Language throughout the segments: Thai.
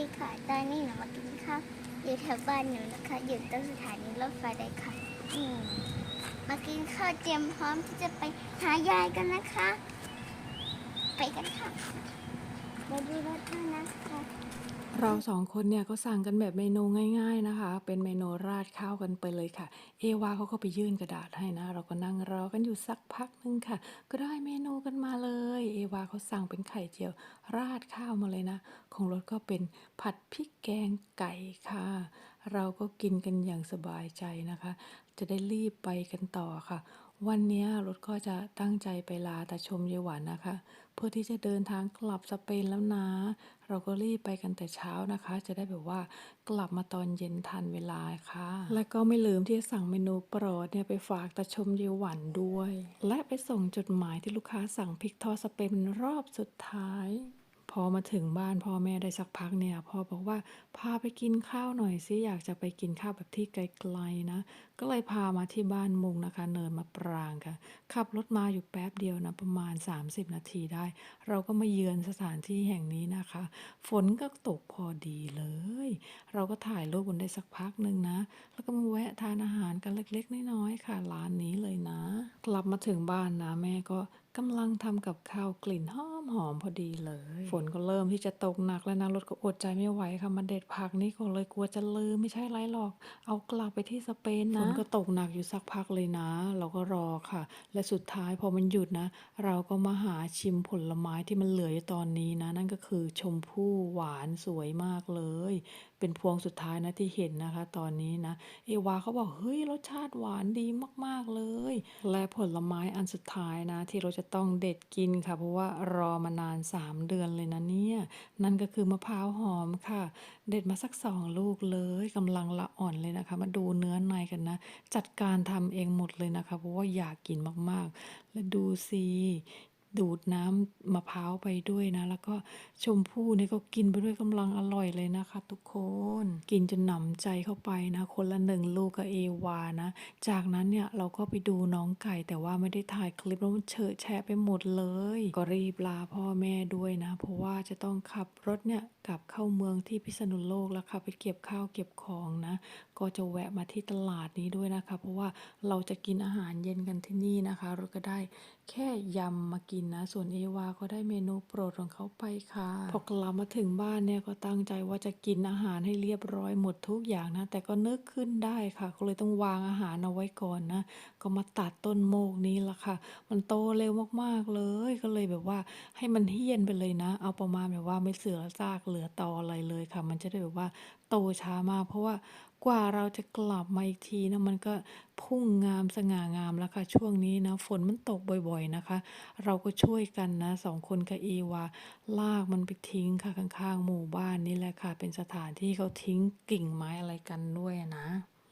ดีค่ะ ตอนนี้หนูมากินข้าวอยู่แถวบ้านหนูนะคะ อยู่ตรงสถานีรถไฟเลยค่ะอืมมากินข้าวเตรียมพร้อมที่จะไปหายายกันนะคะ ไปกันค่ะมาดูรถด้วยนะคะ เราสองคนเนี่ยก็สั่งกันแบบเมนูง่ายๆนะคะ เป็นเมนูราดข้าวกันไปเลยค่ะ เอวาเขาก็ไปยื่นกระดาษให้นะ เราก็นั่งรอกันอยู่สักพักนึงค่ะ ก็ได้เมนูกันมาเลย เอวาเขาสั่งเป็นไข่เจียว ราดข้าวมาเลยนะ ของรถก็เป็นผัดพริกแกงไก่ค่ะ เราก็กินกันอย่างสบายใจนะคะ จะได้รีบไปกันต่อค่ะ วันนี้รถก็จะตั้งใจไปลาตาชมยายหวานนะคะ เพื่อที่จะเดินทางกลับสเปนแล้วนะ เราก็รีบไปกันแต่เช้านะคะ จะได้แบบว่ากลับมาตอนเย็นทันเวลาค่ะ และก็ไม่ลืมที่จะสั่งเมนูโปรดเนี่ยไปฝากตาชมเยหวันด้วย และไปส่งจดหมายที่ลูกค้าสั่งพริกทอดสเปนรอบสุดท้าย พอมาถึงบ้านพ่อแม่ได้สักพักเนี่ยพ่อบอกว่าพาไปกินข้าวหน่อยสิอยากจะไปกินข้าวแบบที่ไกลๆนะ ก็เลยพามาที่บ้านมุงนะคะ เนินมะปรางค่ะ ขับรถมาอยู่แป๊บเดียวนะประมาณ 30 นาทีได้ เราก็มาเยือนสถานที่แห่งนี้นะคะ ฝนก็ตกพอดีเลย เราก็ถ่ายรูปกันได้สักพักหนึ่งนะ แล้วก็มาแวะทานอาหารกันเล็กๆน้อยๆค่ะร้านนี้เลยนะ กลับมาถึงบ้านนะแม่ก็ กำลังทำกับข้าวกลิ่นหอมหอมๆพอดีเลย ฝนก็เริ่มที่จะตกหนักแล้วนะรถก็อดใจไม่ไหวค่ะมาเด็ดผักนี่ก็เลยกลัวจะลืมไม่ใช่ไรหรอก เอากลับไปที่สเปนนะฝนก็ตกหนักอยู่สักพักเลยนะ เราก็รอค่ะ และสุดท้ายพอมันหยุดนะ เราก็มาหาชิมผลไม้ที่มันเหลืออยู่ตอนนี้นะ นั่นก็คือชมพู่หวานสวยมากเลย เป็นพวงสุดท้ายนะที่เห็นนะคะ ตอนนี้นะ เอวาเขาบอกเฮ้ยรสชาติหวานดีมากๆเลย และผลไม้อันสุดท้ายนะ ที่เราจะต้องเด็ดกินค่ะ เพราะว่ารอมานาน 3 เดือนเลยนะเนี่ยนั่นก็คือมะพร้าวหอมค่ะ เด็ดมาสักสองลูกเลยกำลังละอ่อนเลยนะคะ มาดูเนื้อในกันนะ จัดการทำเองหมดเลยนะคะ เพราะว่าอยากกินมากๆ และดูสิ ดูดน้ำมะพร้าวไปด้วยนะ แล้วก็ชมพู่เนี่ยก็กินไปด้วยกำลังอร่อยเลยนะคะ ทุกคน กินจนหนำใจเข้าไปนะ คนละหนึ่งลูกกับเอวานะ จากนั้นเนี่ยเราก็ไปดูน้องไก่แต่ว่าไม่ได้ถ่ายคลิปแล้วมันเฉอะแฉะไปหมดเลย ก็รีบลาพ่อแม่ด้วยนะ เพราะว่าจะต้องขับรถเนี่ยกลับเข้าเมืองที่พิษณุโลกแล้วค่ะไปเก็บข้าวเก็บของนะ ก็จะแวะมาที่ตลาดนี้ด้วยนะคะ เพราะว่าเราจะกินอาหารเย็นกันที่นี่นะคะเราก็ได้แค่ยำมากินนะ ส่วนเอวาก็ได้เมนูโปรดของเขาไปค่ะ พอกลับมาถึงบ้านเนี่ยก็ตั้งใจว่าจะกินอาหารให้เรียบร้อยหมดทุกอย่างนะ แต่ก็นึกขึ้นได้ค่ะ ก็เลยต้องวางอาหารเอาไว้ก่อนนะ ก็มาตัดต้นโมกนี้ละค่ะ มันโตเร็วมากๆเลย ก็เลยแบบว่าให้มันเฮี้ยนไปเลยนะ เอาประมาณแบบว่าไม่เสือซากเหลือตออะไรเลยค่ะ มันจะได้แบบว่าโตช้ามากเพราะว่า กว่าเราจะกลับมาอีกทีนะมันก็พุ่งงามสง่างามแล้วค่ะช่วงนี้นะฝนมันตกบ่อยๆนะคะ เราก็ช่วยกันนะสองคนกับเอวาลากมันไปทิ้งค่ะข้างๆ หมู่บ้านนี่แหละค่ะ เป็นสถานที่เขาทิ้งกิ่งไม้อะไรกันด้วยนะ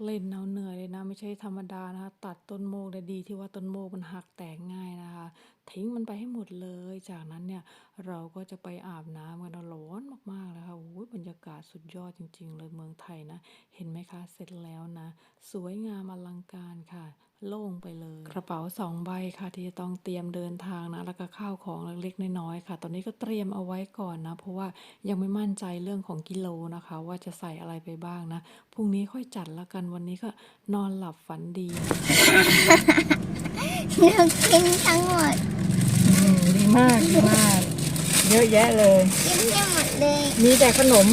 เล่นเอาเหนื่อยเลยนะ ไม่ใช่ธรรมดานะคะ ตัดต้นโมกได้ดีที่ว่าต้นโมกมันหักแตกง่ายนะคะทิ้งมันไปให้หมดเลย จากนั้นเนี่ยเราก็จะไปอาบน้ำกันร้อนมากๆเลยค่ะโอ้ยบรรยากาศสุดยอดจริง ๆ เลยเมืองไทยนะ เห็นไหมคะเสร็จแล้วนะ สวยงามอลังการค่ะ โล่งไปเลย กระเป๋าสองใบค่ะ ที่จะต้องเตรียมเดินทางนะ แล้วก็ข้าวของเล็กๆน้อยๆค่ะ ตอนนี้ก็เตรียมเอาไว้ก่อนนะ เพราะว่ายังไม่มั่นใจเรื่องของกิโลนะคะ ว่าจะใส่อะไรไปบ้างนะพรุ่งนี้ค่อยจัดละกันวันนี้ก็นอนหลับฝันดีหนูกินทั้งหมด มดีมากดีมาก เยอะแยะเลยกินทั้งหมดเลยมีแต่ขนม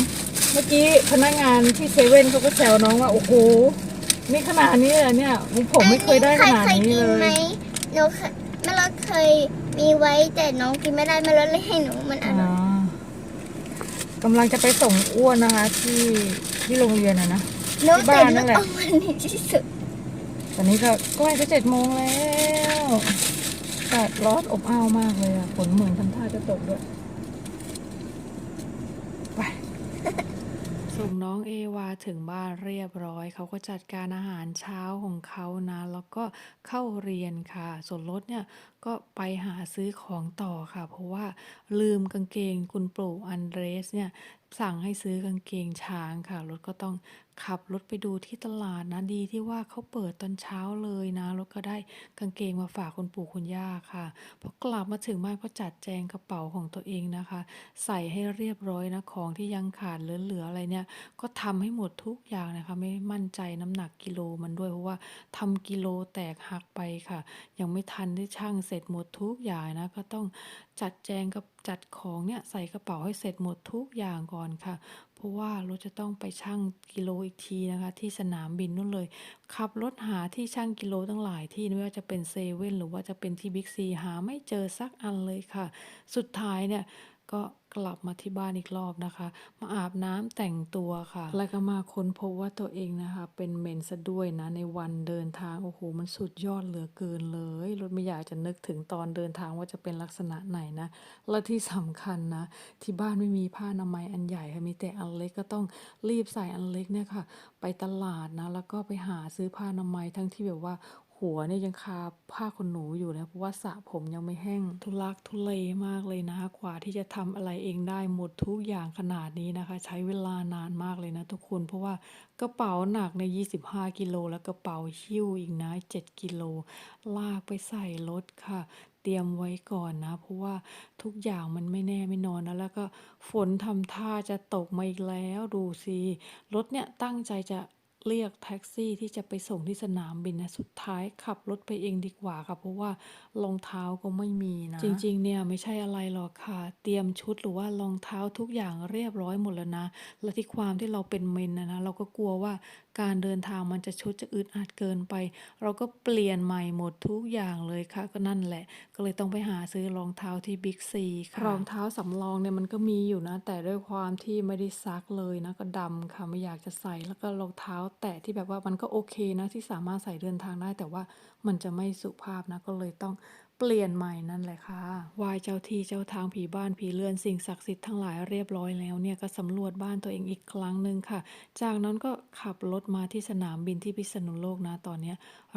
เมื่อกี้พนักงานที่เซเว่นเขาก็แซวน้องว่า โอ้โหนี่ขนาดนี้เลยเนี่ยผมไม่เคยได้ขนาดนี้เลใครเคยกินไหมย หนูเคยแม่รถเคยมีไว้แต่น้องกินไม่ได้แม่รถเลยให้หนูมันออ๋ร่อยอกำลังจะไปส่งอ้วนนะคะ ที่ที่โรงเรียนอะนะ หนูที่บ้านนั่นแหละ เอามันในที่สุดตอนนี้ก็ใกล้จะเจ็ดโมงแล้ว อากาศร้อนอบอ้าวมากเลยอะฝนเหมือนทำท่าจะตกด้วยไปส่งน้องเอวาถึงบ้านเรียบร้อย เขาก็จัดการอาหารเช้าของเขานะ แล้วก็เข้าเรียนค่ะ ส่วนรถเนี่ยก็ไปหาซื้อของต่อค่ะ เพราะว่าลืมกางเกงคุณปู่อันเดรสเนี่ยสั่งให้ซื้อกางเกงช้างค่ะ รถก็ต้องขับรถไปดูที่ตลาดนะดีที่ว่าเขาเปิดตอนเช้าเลยนะรถก็ได้กางเกงมาฝากคุณปู่คุณย่าค่ะพอกลับมาถึงบ้านก็จัดแจงกระเป๋าของตัวเองนะคะ ใส่ให้เรียบร้อยนะของที่ยังขาดเหลือๆอะไรเนี่ย ก็ทำให้หมดทุกอย่างนะคะ ไม่มั่นใจน้ำหนักกิโลมันด้วยเพราะว่าทำกิโลแตกหักไปค่ะ ยังไม่ทันได้ช่างเสร็จหมดทุกอย่างนะก็ต้องจัดแจงกับจัดของเนี่ยใส่กระเป๋าให้เสร็จหมดทุกอย่างก่อนค่ะ เพราะว่ารถจะต้องไปชั่งกิโลอีกทีนะคะ ที่สนามบินนู่นเลย ขับรถหาที่ชั่งกิโลตั้งหลายที่ไม่ว่าจะเป็นเซเว่นหรือว่าจะเป็นที่บิ๊กซีหาไม่เจอสักอันเลยค่ะ สุดท้ายเนี่ยก็ กลับมาที่บ้านอีกรอบนะคะ มาอาบน้ำแต่งตัวค่ะ แล้วก็มาค้นพบว่าตัวเองนะคะ เป็นเมนซะด้วยนะในวันเดินทางโอ้โหมันสุดยอดเหลือเกินเลยรถไม่อยากจะนึกถึงตอนเดินทางว่าจะเป็นลักษณะไหนนะ และที่สำคัญนะ ที่บ้านไม่มีผ้าอนามัยอันใหญ่ค่ะมีแต่อันเล็กก็ต้องรีบใส่อันเล็กเนี่ยค่ะ ไปตลาดนะแล้วก็ไปหาซื้อผ้าอนามัยทั้งที่แบบว่าหัวเนี่ยยังคาผ้าขนหนูอยู่นะเพราะว่าสระผมยังไม่แห้งทุลักทุเลมากเลยนะคะกว่าที่จะทำอะไรเองได้หมดทุกอย่างขนาดนี้นะคะ ใช้เวลานานมากเลยนะทุกคน เพราะว่ากระเป๋าหนักใน 25 กิโลแล้วกระเป๋าหิ้วอีกนะ 7 กิโล ลากไปใส่รถค่ะ เตรียมไว้ก่อนนะ เพราะว่าทุกอย่างมันไม่แน่ไม่นอนนะแล้วก็ฝนทำท่าจะตกมาอีกแล้วดูสิรถเนี่ยตั้งใจจะ เรียกแท็กซี่ที่จะไปส่งที่สนามบินนะสุดท้ายขับรถไปเองดีกว่าค่ะ เพราะว่ารองเท้าก็ไม่มีนะ จริงๆ เนี่ยไม่ใช่อะไรหรอกค่ะ เตรียมชุดหรือว่ารองเท้าทุกอย่างเรียบร้อยหมดแล้วนะ และที่ความที่เราเป็นเมนนะนะเราก็กลัวว่าการเดินทางมันจะชุดจะอึดอัดเกินไป เราก็เปลี่ยนใหม่หมดทุกอย่างเลยค่ะ ก็นั่นแหละ ก็เลยต้องไปหาซื้อรองเท้าที่บิ๊กซีค่ะรองเท้าสำรองเนี่ยมันก็มีอยู่นะ แต่ด้วยความที่ไม่ได้ซักเลยนะก็ดำค่ะไม่อยากจะใส่แล้วก็รองเท้าแต่ที่แบบว่ามันก็โอเคนะที่สามารถใส่เดินทางได้ แต่ว่ามันจะไม่สุภาพนะก็เลยต้อง เปลี่ยนใหม่นั่นแหละค่ะไหวายเจ้าที่เจ้าทางผีบ้านผีเรือนสิ่งศักดิ์สิทธิ์ทั้งหลายเรียบร้อยแล้วเนี่ยก็สำรวจบ้านตัวเองอีกครั้งหนึ่งค่ะ จากนั้นก็ขับรถมาที่สนามบินที่พิษณุโลกนะตอนนี้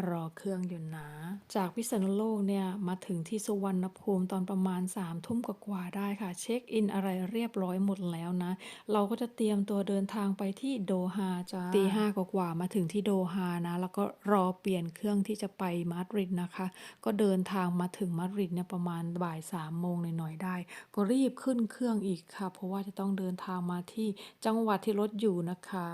รอเครื่องอยู่นะ จากพิษณุโลกเนี่ยมาถึงที่สุวรรณภูมิตอนประมาณ3ามทุ่มกว่าได้ค่ะ เช็คอินอะไรเรียบร้อยหมดแล้วนะ เราก็จะเตรียมตัวเดินทางไปที่โดฮาจ้าตีห้ากว่ามาถึงที่โดฮานะ แล้วก็รอเปลี่ยนเครื่องที่จะไปมาดริดนะคะ ก็เดินทางมาถึงมาดริดเนี่ยประมาณบ่ายสามโมงหน่อยๆได้ ก็รีบขึ้นเครื่องอีกค่ะ เพราะว่าจะต้องเดินทางมาที่จังหวัดที่รถอยู่นะคะ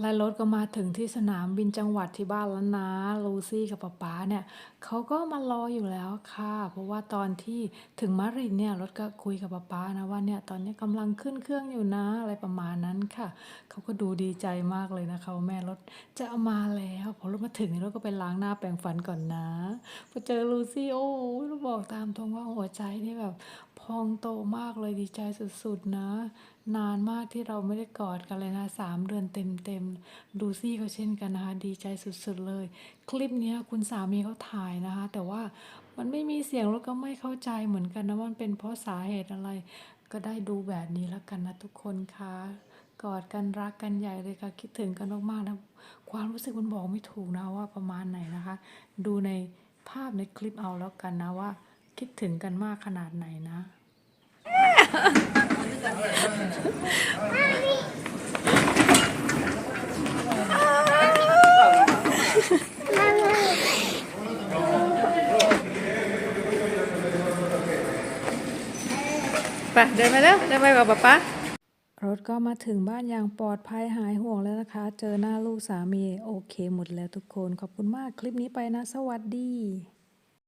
และรถก็มาถึงที่สนามบินจังหวัดที่บ้านแล้วนะ ลูซี่กับป๊าป๊าเนี่ยเขาก็มารออยู่แล้วค่ะ เพราะว่าตอนที่ถึงมาริดเนี่ยรถก็คุยกับป๊าป๊านะว่าเนี่ยตอนนี้กำลังขึ้นเครื่องอยู่นะอะไรประมาณนั้นค่ะเขาก็ดูดีใจมากเลยนะคะว่าแม่รถจะามาแล้วพอรถมาถึงรถก็ไปล้างหน้าแปรงฟันก่อนนะพอเจอลูซี่โอ้ยเราบอกตามตรงว่าหัวใจนี่แบบ พองโตมากเลยดีใจสุดๆนะ นานมากที่เราไม่ได้กอดกันเลยนะสามเดือนเต็มๆดูซี่ก็เช่นกันนะคะ ดีใจสุดๆเลย คลิปนี้คุณสามีเขาถ่ายนะคะ แต่ว่ามันไม่มีเสียงแล้วก็ไม่เข้าใจเหมือนกันนะมันเป็นเพราะสาเหตุอะไร ก็ได้ดูแบบนี้แล้วกันนะทุกคนคะกอดกันรักกันใหญ่เลยค่ะ คิดถึงกันมากๆนะความรู้สึกมันบอกไม่ถูกนะว่าประมาณไหนนะคะ ดูในภาพในคลิปเอาแล้วกันนะว่า คิดถึงกันมากขนาดไหนนะ ไปเดินไปแล้วเดินไปกับป๊าป๊ารถก็มาถึงบ้านอย่างปลอดภัยหายห่วงแล้วนะคะ เจอหน้าลูกสามี โอเคหมดแล้วทุกคน ขอบคุณมากคลิปนี้ไปนะ สวัสดี